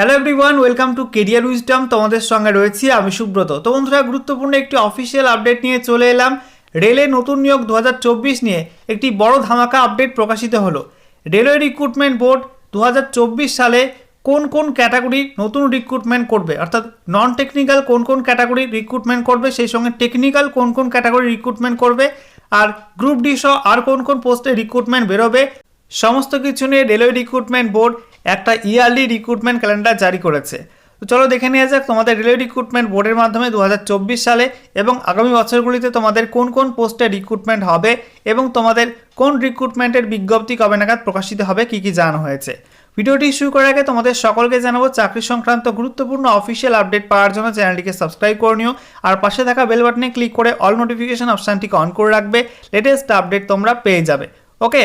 Hello everyone welcome to career wisdom তোমাদের সঙ্গে রয়েছি আমি সুব্রত। তো বন্ধুরা, গুরুত্বপূর্ণ একটি অফিসিয়াল আপডেট নিয়ে চলে এলাম। রেলে নতুন নিয়োগ দু হাজার চব্বিশ নিয়ে একটি বড় ধামাকা আপডেট প্রকাশিত হলো। রেলওয়ে রিক্রুটমেন্ট বোর্ড দু হাজার চব্বিশ সালে কোন কোন ক্যাটাগরি নতুন রিক্রুটমেন্ট করবে? অর্থাৎ নন টেকনিক্যাল কোন কোন ক্যাটাগরি রিক্রুটমেন্ট করবে? সেই সঙ্গে টেকনিক্যাল কোন কোন ক্যাটাগরি রিক্রুটমেন্ট করবে? আর গ্রুপ ডি সহ আর কোন কোন পোস্টে রিক্রুটমেন্ট বেরোবে? সমস্ত কিছু নিয়ে রেলওয়ে রিক্রুটমেন্ট বোর্ড একটা ইয়ারলি রিক্রুটমেন্ট ক্যালেন্ডার জারি করেছে। তো চলো দেখে নেওয়া যাক তোমাদের রেলওয়ে রিক্রুটমেন্ট বোর্ডের মাধ্যমে দু হাজার চব্বিশ সালে এবং আগামী বছরগুলিতে তোমাদের কোন কোন পোস্টে রিক্রুটমেন্ট হবে এবং তোমাদের কোন রিক্রুটমেন্টের বিজ্ঞপ্তি কবে নাগাদ প্রকাশিত হবে, কী কী জানানো হয়েছে। ভিডিওটি শুরু করার আগে তোমাদের সকলকে জানাব, চাকরি সংক্রান্ত গুরুত্বপূর্ণ অফিসিয়াল আপডেট পাওয়ার জন্য চ্যানেলটিকে সাবস্ক্রাইব করে নিও। আর পাশে থাকা বেল বাটনে ক্লিক করে অল নোটিফিকেশন অপশানটিকে অন করে রাখবে লেটেস্ট আপডেট তোমরা পেয়ে যাবে। ওকে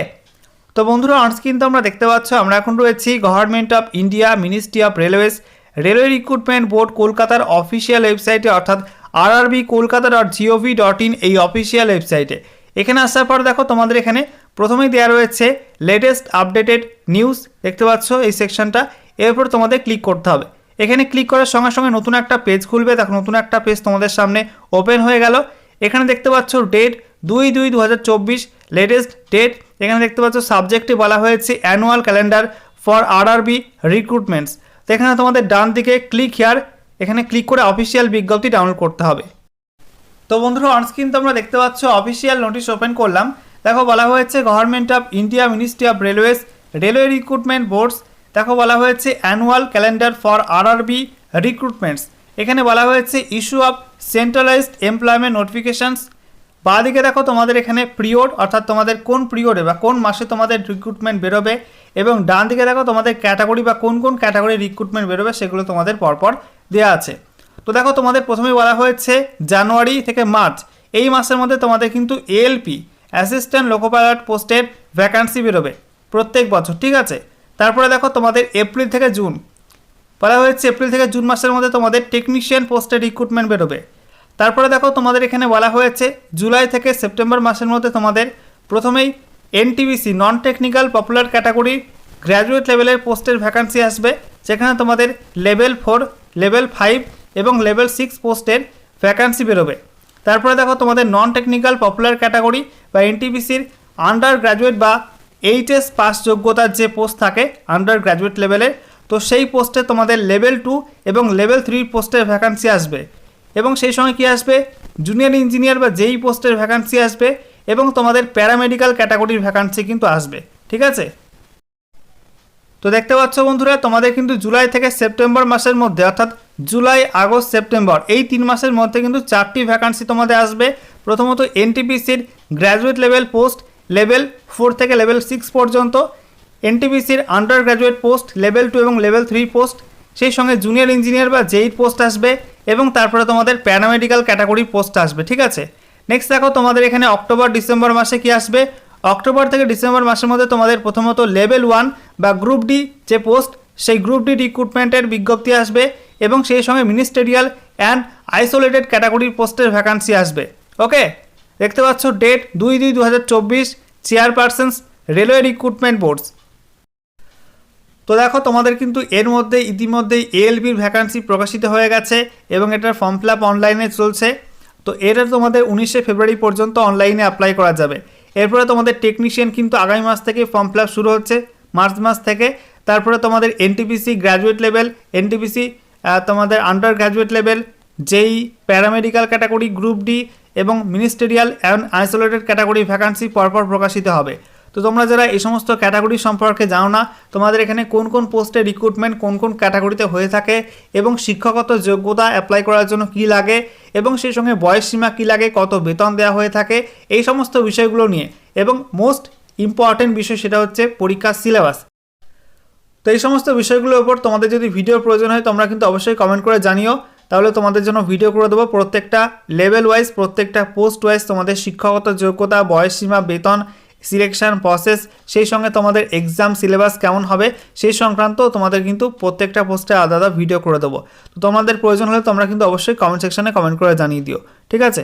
তো বন্ধুরা কিন্তু আমরা দেখতে পাচ্ছ, আমরা এখন রয়েছি government of India ministry of railways railway recruitment board কলকাতার অফিসিয়াল ওয়েবসাইটে অর্থাৎ RRB Kolkata dot gov dot in এই অফিসিয়াল ওয়েবসাইটে এখানে আসার পর দেখো, তোমাদের এখানে প্রথমেই দেওয়া রয়েছে লেটেস্ট আপডেটেড নিউজ দেখতে পাচ্ছ এই সেকশনটা এরপর তোমাদের ক্লিক করতে হবে। এখানে ক্লিক করার সঙ্গে সঙ্গে নতুন একটা পেজ খুলবে। দেখো, নতুন একটা পেজ তোমাদের সামনে ওপেন হয়ে গেল। এখানে দেখতে পাচ্ছ ডেট দুই দুই দু লেটেস্ট ডেট এখানে দেখতে পাচ্ছ সাবজেক্টে বলা হয়েছে অ্যানুয়াল ক্যালেন্ডার ফর আর আরআরবি রিক্রুটমেন্টস তো এখানে তোমাদের ডান দিকে ক্লিক হেয়ার এখানে ক্লিক করে অফিসিয়াল বিজ্ঞপ্তি ডাউনলোড করতে হবে। তো বন্ধুরা অনস্ক্রিন তোমরা দেখতে পাচ্ছ অফিসিয়াল নোটিশ ওপেন করলাম। দেখো, বলা হয়েছে government of India ministry of railways railway recruitment boards দেখো, বলা হয়েছে annual calendar for RRB recruitments এখানে বলা হয়েছে issue of centralised employment notifications বাঁদিকে দেখো তোমাদের এখানে পিরিয়ড অর্থাৎ তোমাদের কোন পিরিয়ডে বা কোন মাসে তোমাদের রিক্রুটমেন্ট বেরোবে এবং ডান দিকে দেখো তোমাদের ক্যাটাগরি বা কোন কোন ক্যাটাগরি রিক্রুটমেন্ট বেরোবে সেগুলো তোমাদের পরপর দেওয়া আছে। তো দেখো তোমাদের প্রথমে বলা হয়েছে জানুয়ারি থেকে মার্চ, এই মাসের মধ্যে তোমাদের কিন্তু এএলপি অ্যাসিস্ট্যান্ট লোকো পাইলট পোস্টের ভ্যাকান্সি বেরোবে প্রত্যেক বছর, ঠিক আছে? তারপরে দেখো তোমাদের এপ্রিল থেকে জুন, বলা হয়েছে এপ্রিল থেকে জুন মাসের মধ্যে তোমাদের টেকনিশিয়ান পোস্টের রিক্রুটমেন্ট বেরোবে। তারপরে দেখো তোমাদের এখানে বলা হয়েছে, জুলাই থেকে সেপ্টেম্বর মাসের মধ্যে তোমাদের প্রথমেই NTPC non technical popular category graduate লেভেলের পোস্টের ভ্যাকান্সি আসবে, যেখানে তোমাদের লেভেল ফোর লেভেল ফাইভ এবং লেভেল সিক্স পোস্টের ভ্যাকান্সি বেরোবে। তারপরে দেখো তোমাদের নন টেকনিক্যাল পপুলার ক্যাটাগরি বা এনটিবিসির আন্ডার গ্র্যাজুয়েট বা এইচএস পাস যোগ্যতার যে পোস্ট থাকে আন্ডার গ্র্যাজুয়েট লেভেলের তো সেই পোস্টে তোমাদের লেভেল টু এবং লেভেল থ্রি পোস্টের ভ্যাকান্সি আসবে। এবং সেই সঙ্গে কী আসবে? জুনিয়র ইঞ্জিনিয়ার বা যেই পোস্টের ভ্যাকান্সি আসবে এবং তোমাদের প্যারামেডিক্যাল ক্যাটাগরির ভ্যাকান্সি কিন্তু আসবে, ঠিক আছে? তো দেখতে পাচ্ছ বন্ধুরা, তোমাদের কিন্তু জুলাই থেকে সেপ্টেম্বর মাসের মধ্যে, অর্থাৎ জুলাই, আগস্ট, সেপ্টেম্বর, এই তিন মাসের মধ্যে কিন্তু চারটি ভ্যাকান্সি তোমাদের আসবে। প্রথমত এনটিপিসির graduate level post level four থেকে লেভেল সিক্স পর্যন্ত এনটিপিসির under graduate post level two এবং লেভেল থ্রি পোস্ট সেই সঙ্গে জুনিয়র ইঞ্জিনিয়ার বা জেইট পোস্ট আসবে এবং তারপরে তোমাদের প্যারামেডিক্যাল ক্যাটাগরি পোস্ট আসবে, ঠিক আছে? নেক্সট দেখো তোমাদের এখানে অক্টোবর ডিসেম্বর মাসে কি আসবে? অক্টোবর থেকে ডিসেম্বর মাসের মধ্যে তোমাদের প্রথমত লেভেল ওয়ান বা গ্রুপ ডি যে পোস্ট সেই গ্রুপ ডি রিক্রুটমেন্টের বিজ্ঞপ্তি আসবে এবং সেই সঙ্গে মিনিস্টেরিয়াল অ্যান্ড আইসোলেটেড ক্যাটাগরির পোস্টের ভ্যাকান্সি আসবে ওকে দেখতে পাচ্ছ ডেট দুই দুই দু হাজার চব্বিশ চেয়ারপারসন্স রেলওয়ে রিক্রুটমেন্ট বোর্ডস তো দেখো, তোমাদের কিন্তু এর মধ্যে ইতিমধ্যেই এএলবির ভ্যাকান্সি প্রকাশিত হয়ে গেছে এবং এটার ফর্ম ফিল আপ অনলাইনে চলছে। তো এটা তোমাদের উনিশে ফেব্রুয়ারি পর্যন্ত অনলাইনে অ্যাপ্লাই করা যাবে। এরপরে তোমাদের টেকনিশিয়ান কিন্তু আগামী মাস থেকে ফর্ম ফিল আপ শুরু হচ্ছে, মার্চ মাস থেকে। তারপরে তোমাদের এনটিপিসি গ্র্যাজুয়েট লেভেল এনটিপিসি তোমাদের আন্ডার গ্র্যাজুয়েট লেভেল যেই প্যারামেডিক্যাল ক্যাটাগরি গ্রুপ ডি এবং ministerial and isolated category vacancy পরপর প্রকাশিত হবে। তো তোমরা যারা এই সমস্ত ক্যাটাগরি সম্পর্কে জানো না, তোমাদের এখানে কোন কোন পোস্টে রিক্রুটমেন্ট কোন কোন ক্যাটাগরিতে হয়ে থাকে এবং শিক্ষাগত যোগ্যতা অ্যাপ্লাই করার জন্য কি লাগে এবং সেই সঙ্গে বয়স সীমা কী লাগে, কত বেতন দেওয়া হয়ে থাকে, এই সমস্ত বিষয়গুলো নিয়ে। এবং মোস্ট ইম্পর্টেন্ট বিষয় সেটা হচ্ছে পরীক্ষার সিলেবাস তো এই সমস্ত বিষয়গুলোর উপর তোমাদের যদি ভিডিও প্রয়োজন হয়, তোমরা কিন্তু অবশ্যই কমেন্ট করে জানিও। তাহলে তোমাদের জন্য ভিডিও করে দেবো। প্রত্যেকটা লেভেল ওয়াইজ প্রত্যেকটা পোস্ট ওয়াইজ তোমাদের শিক্ষাগত যোগ্যতা বয়সসীমা বেতন সিলেকশন প্রসেস সেই সঙ্গে তোমাদের এক্সাম সিলেবাস কেমন হবে, সেই সংক্রান্ত তোমাদের কিন্তু প্রত্যেকটা পোস্টে আলাদা ভিডিও করে দেবো। তো তোমাদের প্রয়োজন হলে তোমরা কিন্তু অবশ্যই কমেন্ট সেকশানে কমেন্ট করে জানিয়ে দিও। ঠিক আছে?